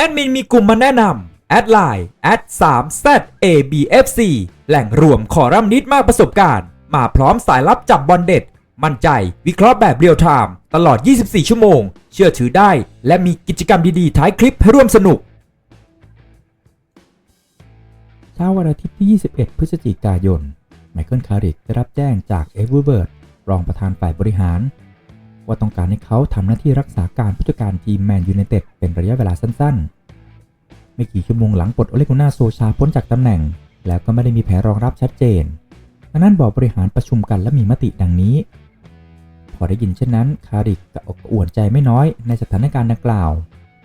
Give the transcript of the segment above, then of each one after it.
แอดมินมีกลุ่มมาแนะนำแอดไลน์แอด3 z a b f c แหล่งรวมคอรัมนิดมากประสบการณ์ มาพร้อมสายลับจับบอลเด็ด มั่นใจวิเคราะห์แบบเรียลไทม์ตลอด 24 ชั่วโมง เชื่อถือได้ และมีกิจกรรมดี ๆ ท้ายคลิปให้ร่วมสนุกเช้าวันอาทิตย์ที่ 21 พฤศจิกายน ไมเคิลคาริกได้รับแจ้งจากเอ็ดวูเบิร์ตรองประธานฝ่ายบริหาร ว่าต้องการให้เขาทำหน้าที่รักษาการผู้จัดการทีมแมนยูไนเต็ดเป็นระยะเวลาสั้นๆ ไม่กี่ชั่วโมงหลังปลดโอเลกุน่าโซชาพ้นจากตำแหน่ง แล้วก็ไม่ได้มีแผนรองรับชัดเจนดังนั้นบอร์ดบริหารประชุมกันและมีมติดังนี้ พอได้ยินเช่นนั้น คาริกก็อกกระอ่วนใจไม่น้อยในสถานการณ์ดังกล่าว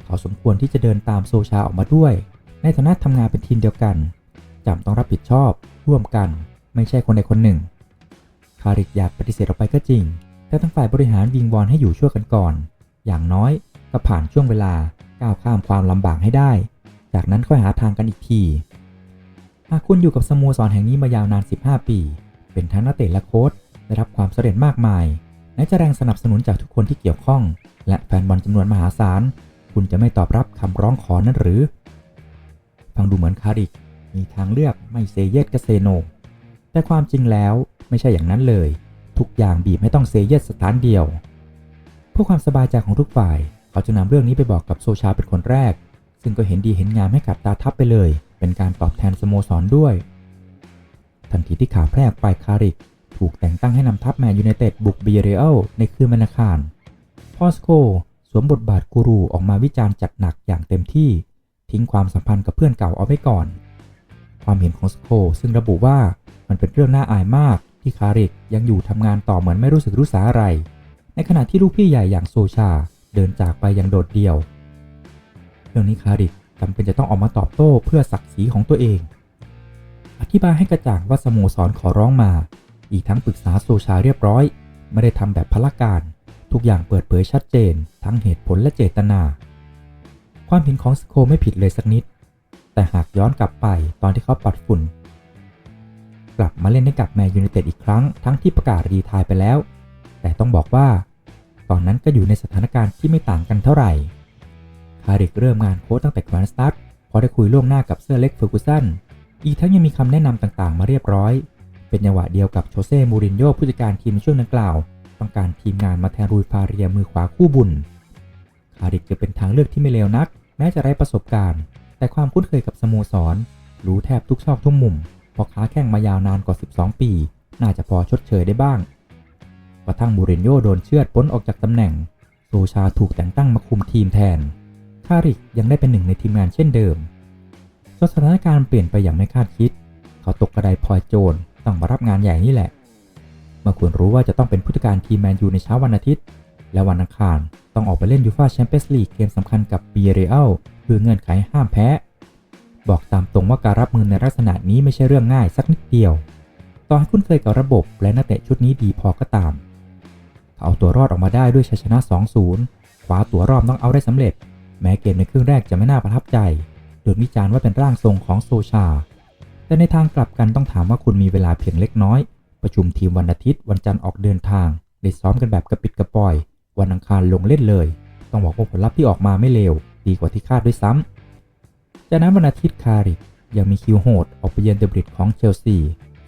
เขาสมควรที่จะเดินตามโซชาออกมาด้วย ในฐานะทำงานเป็นทีมเดียวกันจำต้องรับผิดชอบ ร่วมกัน ไม่ใช่คนใดคนหนึ่ง คาริกอยากปฏิเสธออกไปก็จริง แต่ทั้งฝ่ายบริหารวิงวอนให้อยู่ช่วยกันก่อน อย่างน้อยก็ผ่านช่วงเวลาก้าวข้ามความลำบากให้ได้ จากนั้นค่อยหาทางกันอีกที หากคุณอยู่กับสโมสรแห่งนี้มายาวนาน 15 ปี เป็นทั้งนักเตะและโค้ชได้รับความสำเร็จมากมายไหนจะแรงสนับสนุนจากทุกคนที่เกี่ยวข้อง และแฟนบอลจำนวนมหาศาล คุณจะไม่ตอบรับคำร้องขอนั้นหรือ ฟังดูเหมือนคาริก มีทางเลือกไม่เซเยสกเซโน แต่ความจริงแล้วไม่ใช่อย่างนั้นเลย ทุกอย่างบีบให้ต้องเซเยสสถานเดียว เพื่อความสบายใจของทุกฝ่าย เขาจะนำเรื่องนี้ไปบอกกับโซชาเป็นคนแรก ซึ่งก็เห็นดีเห็นงามให้กับตาทับไปเลย เป็นการตอบแทนสโมสรด้วย ทันทีที่ข่าวแพร่ออกไปคาริก ถูกแต่งตั้งให้นำทัพแมนยูไนเต็ดบุกเบียเรอัลในคืนวันอังคารพอสโกสวมบทบาทกูรูออกมาวิจารณ์จัดหนักอย่างเต็มที่ ทิ้งความสัมพันธ์กับเพื่อนเก่าเอาไว้ก่อน ความเห็นของสโคซึ่งระบุว่ามันเป็นเรื่องน่าอายมากที่คาริกยังอยู่ทำงานต่อเหมือนไม่รู้สึกรู้สาอะไร ในขณะที่ลูกพี่ใหญ่อย่างโซชาเดินจากไปอย่างโดดเดี่ยว รื่องนี้คาริกจำเป็นจะต้องออกมาตอบโต้เพื่อศักดิ์ศรีของตัวเอง อธิบายให้กระจ่างว่าสโมสรขอร้องมา อีกทั้งปรึกษาโซชาเรียบร้อย ไม่ได้ทำแบบพละการ ทุกอย่างเปิดเผยชัดเจน ทั้งเหตุผลและเจตนา ความเห็นของสโคไม่ผิดเลยสักนิด แต่หากย้อนกลับไปตอนที่เขาปัดฝุ่น กลับมาเล่นให้กับแมนยูไนเต็ดอีกครั้งทั้งที่ประกาศรีทายไปแล้ว แต่ต้องบอกว่า ตอนนั้นก็อยู่ในสถานการณ์ที่ไม่ต่างกันเท่าไหร่ คาริกเริ่มงานโค้ชตั้งแต่แควนสตัดพอได้คุยล่วงหน้ากับเสื้อเล็กเฟอร์กูสันอีกทั้งยังมีคำแนะนำต่างๆ มาเรียบร้อย เป็นจังหวะเดียวกับโชเซ่ มูรินโญ่ผู้จัดการทีมในช่วงดังกล่าว ต้องการทีมงานมาแทนรูยฟาเรียมือขวาคู่บุญคาริกจะเป็นทางเลือกที่ไม่เลวนัก แม้จะไร้ประสบการณ์ แต่ความคุ้นเคยกับสโมสร รู้แทบทุกซอกทุกมุมพอค้าแข่งมายาวนานกว่า 12 ปี น่าจะพอชดเชยได้บ้างกระทั่งมูรินโญ่โดนเชือดพ้นออกจากตำแหน่งโซชาถูกแต่งตั้งมาคุมทีมแทน คาริกยังได้เป็นหนึ่งในทีมงานเช่นเดิมจนสถานการณ์เปลี่ยนไปอย่างไม่คาดคิด เขาตกกระไดพลอยโจรต้องมารับงานใหญ่นี่แหละ เมื่อคุณรู้ว่าจะต้องเป็นผู้จัดการทีมแมนยูในเช้าวันอาทิตย์ และวันอังคารต้องออกไปเล่นยูฟ่าแชมเปี้ยนส์ลีกเกมสำคัญกับเบียเรอัลคือเงื่อนไขห้ามแพ้ บอกตามตรงว่าการรับมือในลักษณะนี้ไม่ใช่เรื่องง่ายสักนิดเดียว ต่อให้คุณเคยกับระบบและนักเตะชุดนี้ดีพอก็ตาม เขาเอาตัวรอดออกมาได้ด้วยชัยชนะ 2-0คว้าตัวรอบต้องเอาได้สำเร็จ แม้เกมในครึ่งแรกจะไม่น่าประทับใจโดนวิจารณ์ว่าเป็นร่างทรงของโซชา แต่ในทางกลับกันต้องถามว่าคุณมีเวลาเพียงเล็กน้อย ประชุมทีมวันอาทิตย์วันจันทร์ออกเดินทางได้ซ้อมกันแบบกระปิดกระปอย วันอังคารลงเล่นเลย ต้องบอกว่าผลลัพธ์ที่ออกมาไม่เลวดีกว่าที่คาดด้วยซ้ำจากนั้นวันอาทิตย์คาริกยังมีคิวโหดออกไปเยือนเดบริดของเชลซี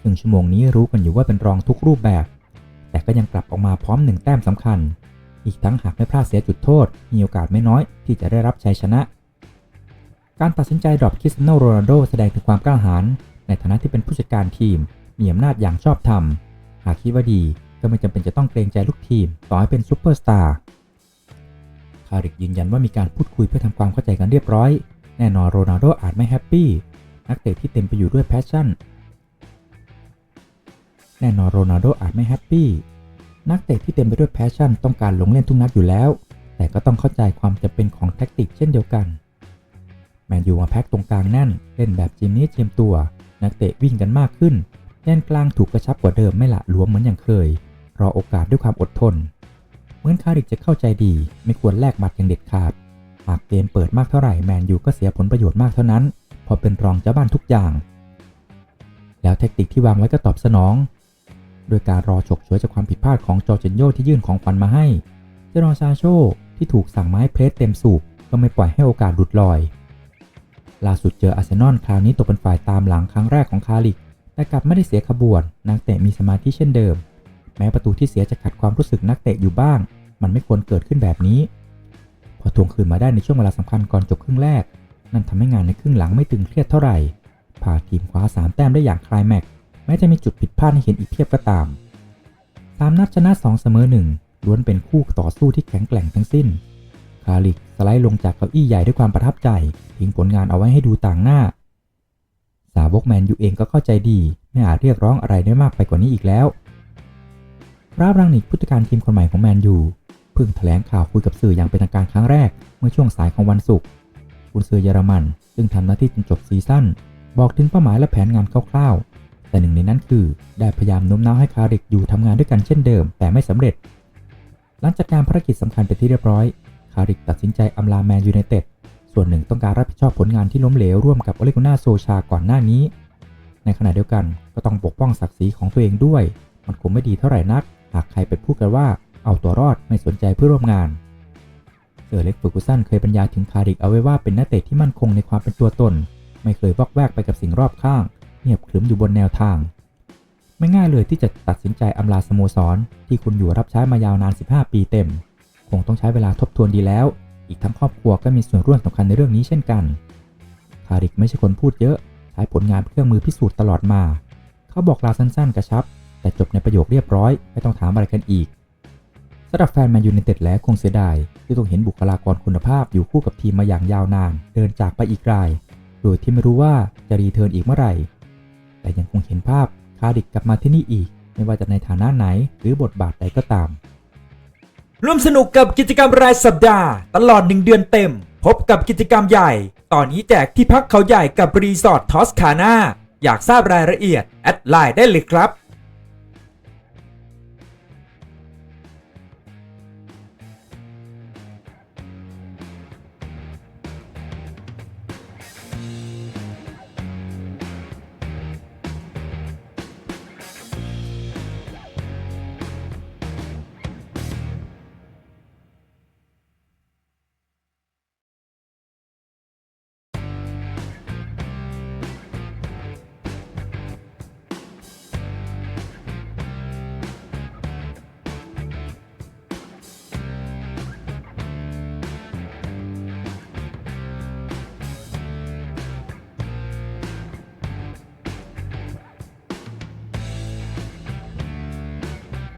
ซึ่งชั่วโมงนี้รู้กันอยู่ว่าเป็นรองทุกรูปแบบ แต่ก็ยังกลับออกมาพร้อมหนึ่งแต้มสำคัญ อีกทั้งหากไม่พลาดเสียจุดโทษ มีโอกาสไม่น้อยที่จะได้รับชัยชนะ การตัดสินใจดรอปคริสเตียโนโรนัลโดแสดงถึงความกล้าหาญในฐานะที่เป็นผู้จัดการทีม มีอำนาจอย่างชอบธรรม หากคิดว่าดีก็ไม่จำเป็นจะต้องเกรงใจลูกทีม ต่อให้เป็นซูเปอร์สตาร์คาริกยืนยันว่ามีการพูดคุยเพื่อทำความเข้าใจกันเรียบร้อย แน่นอนโรนัลโดอาจไม่แฮปปี้นักเตะที่เต็มไปอยู่ด้วยแพชชั่น แน่นอนโรนัลโดอาจไม่แฮปปี้ นักเตะที่เต็มไปด้วยแพชชั่นต้องการลงเล่นทุกนัดอยู่แล้ว แต่ก็ต้องเข้าใจความจำเป็นของแท็กติกเช่นเดียวกัน แมนยูมาแพ็กตรงกลางแน่น เล่นแบบจิมนี้เจียมตัว นักเตะวิ่งกันมากขึ้นแดนกลางถูกกระชับกว่าเดิมไม่ละหลวมเหมือนอย่างเคย รอโอกาสด้วยความอดทน เหมือนคาริกจะเข้าใจดี ไม่ควรแลกหมัดอย่างเด็ดขาด หากเกมเปิดมากเท่าไหร่แมนยูก็เสียผลประโยชน์มากเท่านั้น พอเป็นรองเจ้าบ้านทุกอย่าง แล้วแทคติกที่วางไว้ก็ตอบสนอง โดยการรอฉกฉวยจากความผิดพลาดของจอร์เจนโยที่ยื่นของขวัญมาให้ เจรอนซาโชที่ถูกสั่งไม้เพลสเต็มสูบก็ไม่ปล่อยให้โอกาสหลุดลอย ล่าสุดเจออาร์เซนอลคราวนี้ตกเป็นฝ่ายตามหลังครั้งแรกของคาริก แต่กลับไม่ได้เสียขบวน นักเตะมีสมาธิเช่นเดิม แม้ประตูที่เสียจะขัดความรู้สึกนักเตะอยู่บ้าง มันไม่ควรเกิดขึ้นแบบนี้ พอทวงคืนมาได้ในช่วงเวลาสำคัญก่อนจบครึ่งแรก นั่นทำให้งานในครึ่งหลังไม่ตึงเครียดเท่าไหร่พาทีมคว้าสามแต้มได้อย่างคลายแม็กซ์ แม้จะมีจุดผิดพลาดให้เห็นอีกเพียบก็ตามสามนัดชนะ2เสมอหนึ่งล้วนเป็นคู่ต่อสู้ที่แข็งแกร่งทั้งสิ้น คาริกสไลด์ลงจากเก้าอี้ใหญ่ด้วยความประทับใจทิ้งผลงานเอาไว้ให้ดูต่างหน้า สาวกแมนยูเองก็เข้าใจดี ไม่อาจเรียกร้องอะไรได้มากไปกว่านี้อีกแล้วราบรังนิกผู้จัดการทีมคนใหม่ของแมนยูเพิ่งแถลงข่าวคุยกับสื่ออย่างเป็นทางการครั้งแรกเมื่อช่วงสายของวันศุกร์กุนซือเยอรมัน ซึ่งทำหน้าที่จนจบซีซั่นบอกถึงเป้าหมายและแผนงานคร่าว แต่หนึ่งในนั้นคือ ได้พยายามโน้มน้าวให้คาริกอยู่ทำงานด้วยกันเช่นเดิม แต่ไม่สำเร็จ หลังจากการภารกิจสำคัญเป็นที่เรียบร้อย คาริกตัดสินใจอำลาแมนยูไนเต็ด ส่วนหนึ่งต้องการรับผิดชอบผลงานที่ล้มเหลวร่วมกับโอเลกุน่าโซชาก่อนหน้านี้ ในขณะเดียวกันก็ต้องปกป้องศักดิ์ศรีของตัวเองด้วย มันคงไม่ดีเท่าไหร่นัก หากใครไปพูดกันว่าเอาตัวรอดไม่สนใจเพื่อร่วมงานเซอร์เล็กฟูกุสันเคยบรรยายถึงคาริกเอาไว้ว่าเป็นนักเตะที่มั่นคงในความเป็นตัวตน ไม่เคยวอกแวกไปกับสิ่งรอบข้าง เงียบขรึมอยู่บนแนวทาง ไม่ง่ายเลยที่จะตัดสินใจอำลาสโมสร ที่คุณอยู่รับใช้มายาวนาน 15 ปีเต็ม คงต้องใช้เวลาทบทวนดีแล้ว อีกทั้งครอบครัวก็มีส่วนร่วมสำคัญในเรื่องนี้เช่นกันคาริกไม่ใช่คนพูดเยอะ ใช้ผลงานเป็นเครื่องมือพิสูจน์ตลอดมา เขาบอกลาสั้นๆ กระชับ แต่จบในประโยคเรียบร้อย ไม่ต้องถามอะไรกันอีกสำหรับแฟนแมนยูไนเต็ดแล้วคงเสียดายที่ต้องเห็นบุคลากรคุณภาพอยู่คู่กับทีมมาอย่างยาวนาน เดินจากไปอีกราย โดยที่ไม่รู้ว่าจะรีเทิร์นอีกเมื่อไหร่ แต่ยังคงเห็นภาพคาดิกกลับมาที่นี่อีก ไม่ว่าจะในฐานะไหนหรือบทบาทใดก็ตาม ร่วมสนุกกับกิจกรรมรายสัปดาห์ ตลอด 1 เดือนเต็ม พบกับกิจกรรมใหญ่ ตอนนี้แจกที่พักเขาใหญ่กับรีสอร์ททอสคาน่าอยากทราบรายละเอียด แอดไลน์ได้เลยครับ